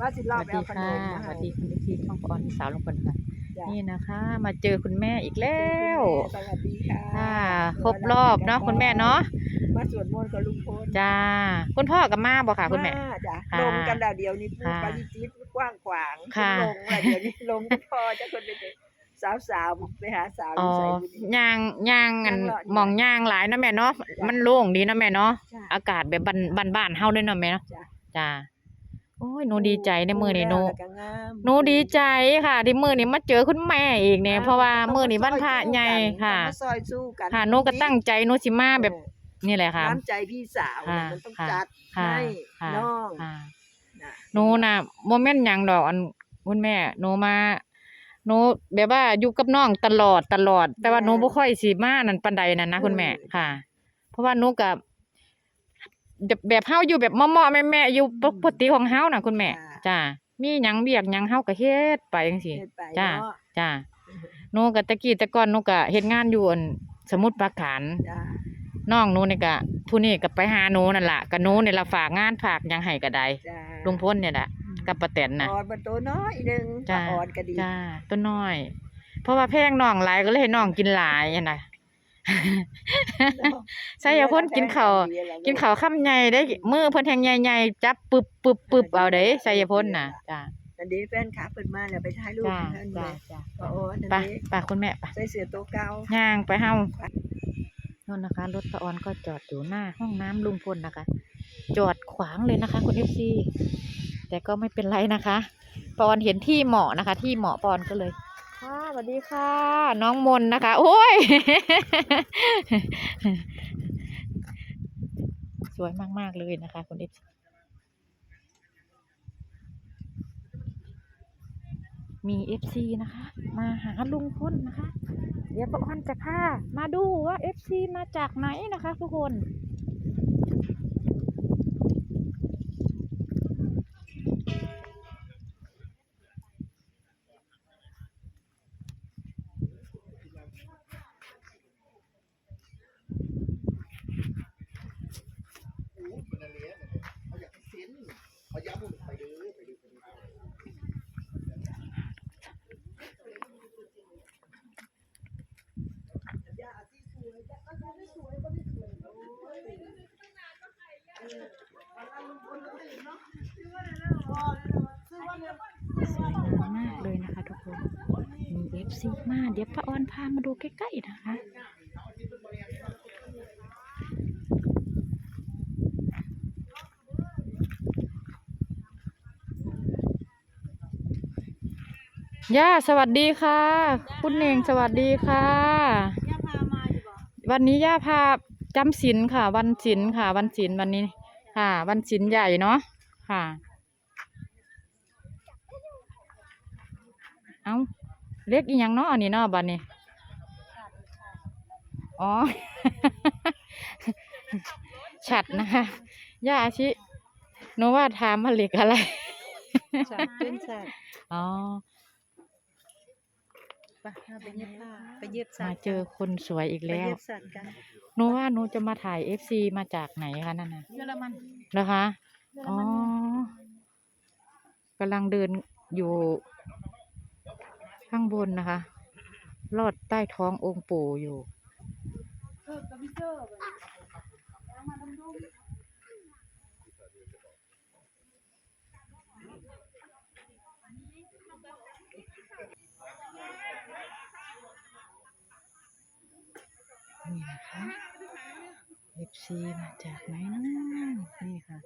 ว่าสิสรอวับสไปดีเอาขนค่ะมมาสให้วัสดีคุณเอฟซีช่องปอนพี่สาวลุงพลค่ะจ้ะนี่นะคะ มาเจอคุณแม่อีกแล้วสวัสดีค่ะค่ะครบรอบเนาะคุณแม่เนาะมาสวดมนต์กับลุงพลจ้า คุณพ่อกับมาบอกค่ะ คุณแม่าจ้ะค่ะลงกันแล้วเดี๋ยวนี้พูดค่ะปาริจิตกว้างขวางค่ะลงแล้วเดี๋ยวนี้ลงกันพอจะคนเป็นสาวสาวๆไปหาสาวออ๋อยู่ใส่บุญย่างย่างอันย่างเลาะอยู่หมองย่างหลายนะแม่เนาะจ้ะมันโล่งดีนะแม่เนาะจ้ะอากาศแบบบ้านบ้านบ้านๆเฮาเลยเนาะแม่เนาะจ้ะจ้า โอ้ยหนูดีใจในมือนี่หนูแล้วก็งามหนูดีใจค่ะ ที่มือนี้มาเจอคุณแม่อีกเนี่ยเพราะว่าต้องมือนี้วันพระซอยสู้ใหญ่กันค่ะ ต้องมาซอยสู้กันค่ะหนูก็ตั้งใจหนูสิมาแบบเออนี่แหละค่ะ น้ำใจพี่สาวค่ะมันต้องค่ะ จัดค่ะให้ค่ะน้องค่ะ นะหนูน่ะบ่แม่นหยังดอกอันคุณแม่หนูมาหนูแบบว่าอยู่กับน้องตลอดตลอด แต่ว่าหนูบ่ค่อยสิมานั่นปานใดนั่นนะคุณแม่ค่ะ เพราะว่าหนูกับ แบบแบบเฮาอยู่แบบเหมาะๆแม่ๆอยู่ปกติของเฮาน่ะคุณแม่ จ้ามีหยังเวียกหยังเฮาก็เฮ็ดไปจังซี่เฮ็ดไปจ้ะเนาะจ้าหนูก็ตะกี้แต่ก่อนหนูก็เฮ็ดงานอยู่อันสมุทรปราการจ้ะน้องหนูนี่ก็ผู้นี้ก็ไปหาหนูนั่นล่ะก็หนูนี่ล่ะฝากงานฝากหยังให้ก็ได้จ้ะลุงพลเนี่ยล่ะกับป้าแตนน่ะ อ่อนมันตัวน้อยหนึงจ้ะอ่อนก็ดี จ้าตัวน้อย เพราะว่าแพงน้องหลายก็เลยให้น้องกินหลายอะนะ ใช่อย่าพ่นกินข้าวกินข้าวคำใหญ่ได้มือเพิ่นแทงใหญ่ๆจับปึบปึบปึบเอาเด้ใส่อย่าพ่นน่ะจ้าอันนี้แฟนคลับเพิ่นมาแล้วไปถ่ายรูปจ้าให้เพิ่นจ้าเลยจ้าก็โอ้อันไปนี้ไปคุณแม่ไปใส่เสื้อตัวเก่าย่างไปเฮาโน่นนะคะรถตะออนก็จอดอยู่หน้าห้องน้ำลุงพลนะคะ จอดขวางเลยนะคะ คุณ FC แต่ก็ไม่เป็นไรนะคะ ปอนเห็นที่เหมาะนะคะ ที่เหมาะปอนก็เลยค่ะ สวัสดีค่ะ น้องมนนะคะ โอ้ย สวยมากๆเลยนะคะ คุณ FC มี FC นะคะ มาหาลุงพลนะคะ เดี๋ยวป้าอ้อนจะพามาดูว่า FC มาจากไหนนะคะ ทุกคน สวยงามมากเลยนะคะทุกคนมี FC มา เดี๋ยวป้าออนพามาดูใกล้ๆนะคะย่าสวัสดีค่ะ คุณเน่งสวัสดีค่ะย่าพามาอยู่บ่วันนี้ย่าพาจำศีลค่ะ วันศีลค่ะ วันศีลวันนี้ ค่ะ วันศีลใหญ่เนาะค่ะ เอาเรียกอีหยังเนาะอันนี้เนาะบัดนี้อ๋อ ฉัดนะคะย่าอาชิหนูว่าถามมาเล็กอะไรสัตว์เป็นสัตว์อ๋อ ไปเอาไปเย็บผ้าไปเย็บสัมาตว์เจอคนสวยอีกไปแล้วเย็บสัตว์กันหนูว่าหนูจะมาถ่ายเอฟซีมาจากไหนคะนั่นน่ะเยอรมันเหรอคะอ๋อกำลังเดินอยู่ข้างบนนะคะ ลอดใต้ท้ององค์ปู่อยู่ นี่นะคะ FC มาจากไหนนะนี่ค่ะ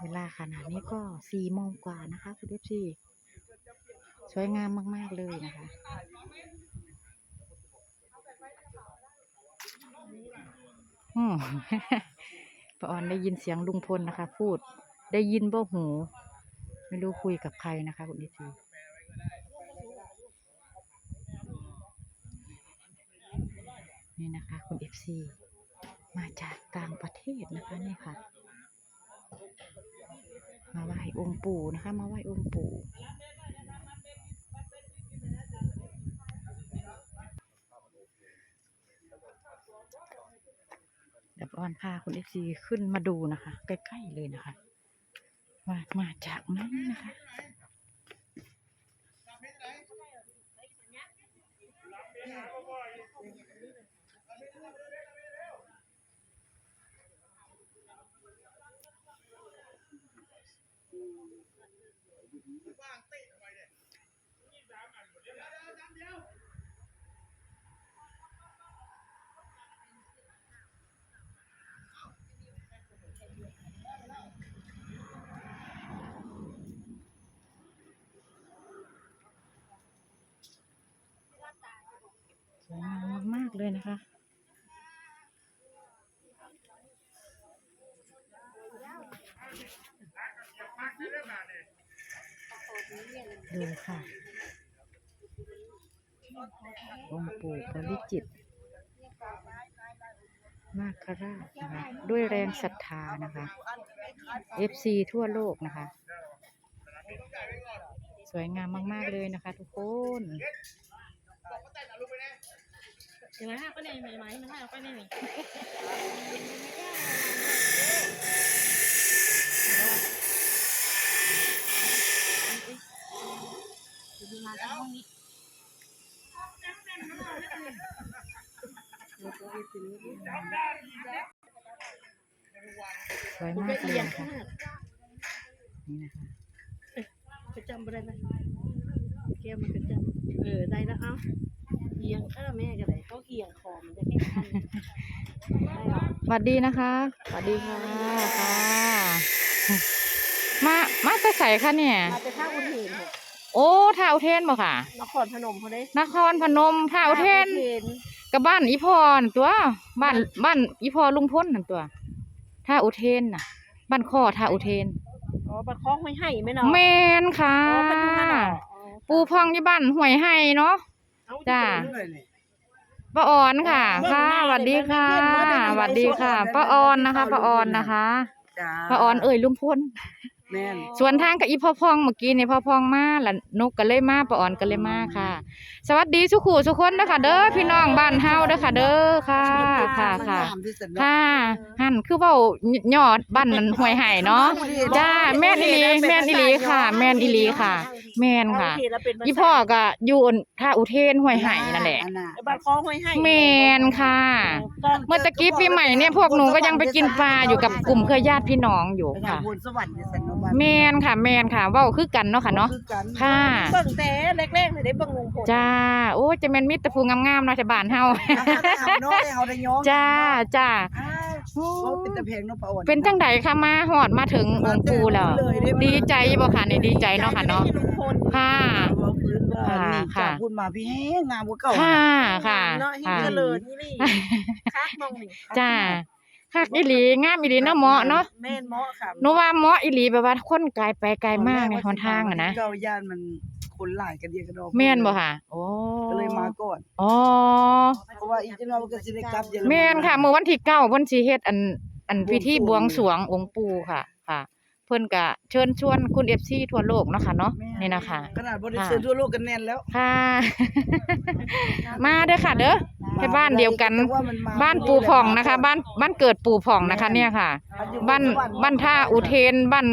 เวลาขนาดนี้ก็สี่โมงกว่านะคะ คุณ FC สวยงามมาก ๆ เลยนะคะ หูป้าออนได้ยินเสียงลุงพลนะคะ พูดได้ยินบ่หู ไม่รู้คุยกับใครนะคะ คุณดิจีนี่นะคะ คุณเอฟซีมาจากต่างประเทศนะคะนี่ค่ะ มาไหว้องค์ปู่นะคะ มาไหว้องค์ปู่ เดี๋ยวอ้อนพาคุณเอฟซีขึ้นมาดูนะคะ ใกล้ๆเลยนะคะว่ามาจากไหนนะคะสวยง เลยนะคะ ดูค่ะองค์ปู่ปริจิตรนาคราชนะคะด้วยแรงศรัทธานะคะ FC ทั่วโลกนะคะ สวยงามมาก ๆ เลยนะคะทุกคน เดี๋ยวนะก็เนี่ยไหมไหมมันให้เอาไปเนี่ยนี่ดูมาที่ห้องนี้สวยผมมาไปกเลเอียยงนะคะข้างนี่นะคะไปจำอะไรไหมแก้วมันก็จำเออได้แล้วเอ้าเอียงข้างแม่กันเลย เขาเอียงคอมันจะแค่ขั้นได้หรอสวัสดีนะคะสวัสดีค่ะค่ะมามาจะใส่ค่ะเนี่ย มาจะท่าอุเทนเหรอโอ้ท่าอุเทนบ่ค่ะ นครพนมเขาได้นครพนมท่าอุเทนอุนกับบ้านอีพอนั่นตัวบ้านบ้านอีพอลุงพ้นนั่นตัวท่าอุเทนน่ะ บ้านข้อท่าอุเทนอ๋อปลาคล้องไม่ให้ไหมเนาะแมนค่ะอ๋อเป็นขนาดอ๋อปูพองที่บ้านห้วยไห้เนาะเอจ้าจะไปเรื่อยนี่ป้าออนค่ะเบิ่งค่ะหน้าสวัสดีค่ะเลยเบิ่งหน้าสวัสดีค่ะเลยป้าออนนะคะ ป้าออนนะคะ จ้า ป้าออนเอ่ยลุงพ้น แม่นสวนทางกับอีพ่อพองเมื่อกี้นี่พ่อพองมาแล้วนกก็เลยมาป้าอ่อนก็เลยมาค่ะ สวัสดีสุขูสุคนเด้อค่ะเด้อพี่น้องบ้านเฮาเด้อค่ะ เด้อค่ะค่ะค่ะ งามที่สุดเนาะค่ะหั่นคือเว้ายอดบ้านนั้นห้วยไห่เนาะจ้าแม่นอีหลีแม่นอีหลีค่ะ แม่นอีหลีค่ะ แม่นค่ะ โอเคแล้วเป็นภาษาอีพ่อก็อยู่ท่าอุเทนห้วยไห่นั่นแหละอัน่ะไอ้บ้านคล้องไม่ให้แม่นค่ะ ก็เมื่อตะกี้ปีใหม่เนี่ยพวกหนูก็ยังไปกินปลาอยู่กับกลุ่มเครือญาติพี่น้องอยู่ไปทางค่ะบนสวรรค์ที่สันนบ้านแมนค่ะ แมนค่ะเว้าคือกันเนาะค่ะเนาะคือกันค่ะ เบิ่งแต่แรกๆเลยได้เบิ่งลุงพลจ้า โอ้ยจะแม่นมิตรแต่ภูงามๆเนาะจะบ้านเฮาเอาเนาะเอาได้ย้องจ้าจ้าอ้าวเขาเป็นตะเพงเนาะป้าอ่อนเป็นจังไดคะมาฮอดมาถึงองค์ปู่แล้วดีใจบ่ค่ะนี่ดีใจเนาะค่ะเนาะไม่ได้ลุงพลค่ะ เอาพื้นว่าค่ะนี่ค่ะ จากพูดมาพี่แห้งงามกว่าเก่าค่ะค่ะเนาะที่ค่ะ เจริญนี่นี่คักมองนี่จ้า คักอีหลีงามอีหลีเนาะเหมาะเนาะแม่นเหมาะค่ะหนูว่าเหมาะอีหลีแบบว่าคนไกลไปไกลมากในหนทางอะนะเก่าย่านมันคนหลายกันเดียวกันดอกแม่นบ่ค่ะโอ้ก็เลยมาก่อนอ๋อเพราะว่าอีกจังหน่อยมันก็สิได้กลับเยอรมันแม่นค่ะเมื่อวันที่เก้าเพิ่นสิเฮ็ดอันอันพิธีบบววงงสสรรววงงองค์ปู่ค่ะ ค่ะ เพิ่นก็เชิญชวนคุณ FC ทั่วโลกเนาะค่ะเนาะแม่นี่นะคะขนาดบ่ได้เชิญทั่วโลกกันแน่นแล้วค่ะ มาเด้อค่ะเด้อ ไปบ้านเดียวกัน แต่ว่ามันมบ้านปู่ผ่องนะคะ บ้านบ้านเกิดปู่ผ่องนะคะ เนี่ยค่ะ บ้านบ้านท่าอุเทนบ้าน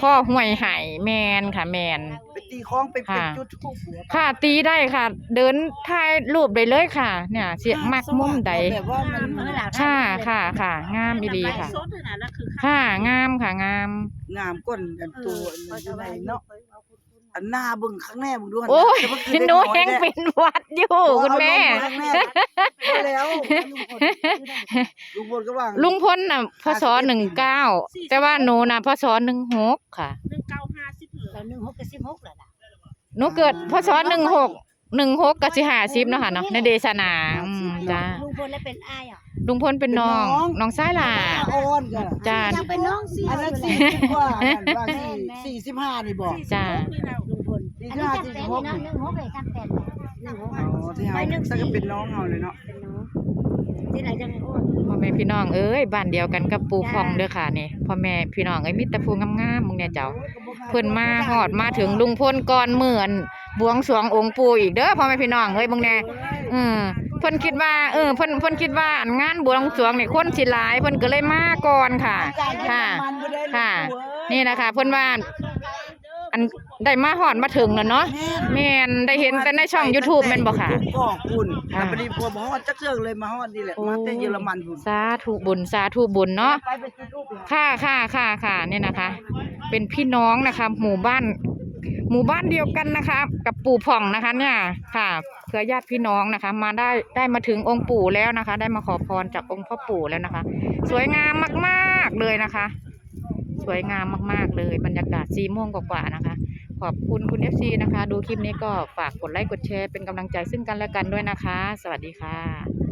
ข้อห้วยไห่แมนค่ะ แมน ไปตีคล้องไปเป็นค่ะ จุดทูบหัวค่ะตีได้ค่ะ เดินถ่ายรูปได้เลยค่ะ เนี่ยเสียมักมุมใดแบบว่ามันค่ะค่ะค่ะ งามอีหลีค่ะโซดขนาดนั้นคือค่ะงามค่ะงาม งามก้นกันตัวอยู่ในเนาะ อันหน้าเบิ่งข้างแน่มึงดูหั่นโอ้ยแต่ว่าคือหนูได้แห้งอยเป็นหวัดอยู่เอาคุณแม่เอาลงข้างแน่พอแล้วลุงพลก็ว่าลุงพลน่ะพศหนึ่งเก้าแต่ว่าหนูน่ะพศหนึ่งหกค่ะหนึ่งเก้าห้าสิบเหลือเราหนึ่งหกกับสิบหกแล้วล่ะหนูเกิดพศหนึ่งหกหนึ่งหกกับสิหาสิบเนาะค่ะเนาะในเดชนาอืมจ้าลุงพลแล้วเป็นอ้ายอะ ลุงพลเป็นน้อง น้องซ้ายหล่ะอ่อนกันจ้า ยังเป็นน้องสี่อันนั้นสี่สิบกว่าอันนั้นว่าสี่สี่สิบห้านี่บอกจ้านี่แล้วลุงพลสี่อัสินบนี้ห้าจำสี่เป็สินบหกนี่เนาะหนึ่งหกเลยจำเป็นหนึ่งหกอ๋อที่เฮาถ้าก็เป็นน้องเฮาเลยเนาะเป็นน้องที่ไหนจังโอ้พ่อแม่พี่น้องเอ้ยบ้านเดียวกันกับปู่พองเด้อค่ะนี่พ่อแม่พี่น้องเอ้ยมีแต่ผู้งามๆมึงเนี่ยเจ้าเพิ่นมาฮอดมาถึงลุงพลก่อนเหมือนบวงสรวงองค์ปู่อีกเด้อพ่อแม่พี่น้องเอ้ยมึงแน่อืม เพิ่นคิดว่าเออเพิ่นเพิ่นคิดว่าอันงานบวงสรวงนี่คนสิหลายเพิ่นก็เลยมาก่อนค่ะ ค่ะ ค่ะ นี่นะคะเพิ่นว่าอันได้มาฮอดมาถึงแล้วเนาะแม่นได้เห็นแต่ในช่อง YouTube แม่นบ่ค่ะก็คุณอ่าแต่พอดีพอมาฮอดจักเชือกเลยมาฮอดนี่แหละโอ้มาแต่เยอรมันพุ่นสาธุบุญสาธุบุญเนาะ ไปไปซื้อรูปเลยค่ะค่ะค่ะค่ะเนี่ยนะคะ เป็นพี่น้องนะคะ หมู่บ้าน หมู่บ้านเดียวกันนะคะ กับปู่ผ่องนะคะ เนี่ยค่ะเค รือญาติพี่น้องนะคะ มาได้ได้มาถึงองค์ปู่แล้วนะคะ ได้มาขอพรจากองค์พ่อปู่แล้วนะคะ สวยงามมากๆเลยนะคะ สวยงามมากๆเลยบรรยากาศสีม่วงกว่าๆนะคะ ขอบคุณคุณ FC นะคะ ดูคลิปนี้ก็ฝากกดไลค์กดแชร์เป็นกำลังใจซึ่งกันและกันด้วยนะคะ สวัสดีค่ะ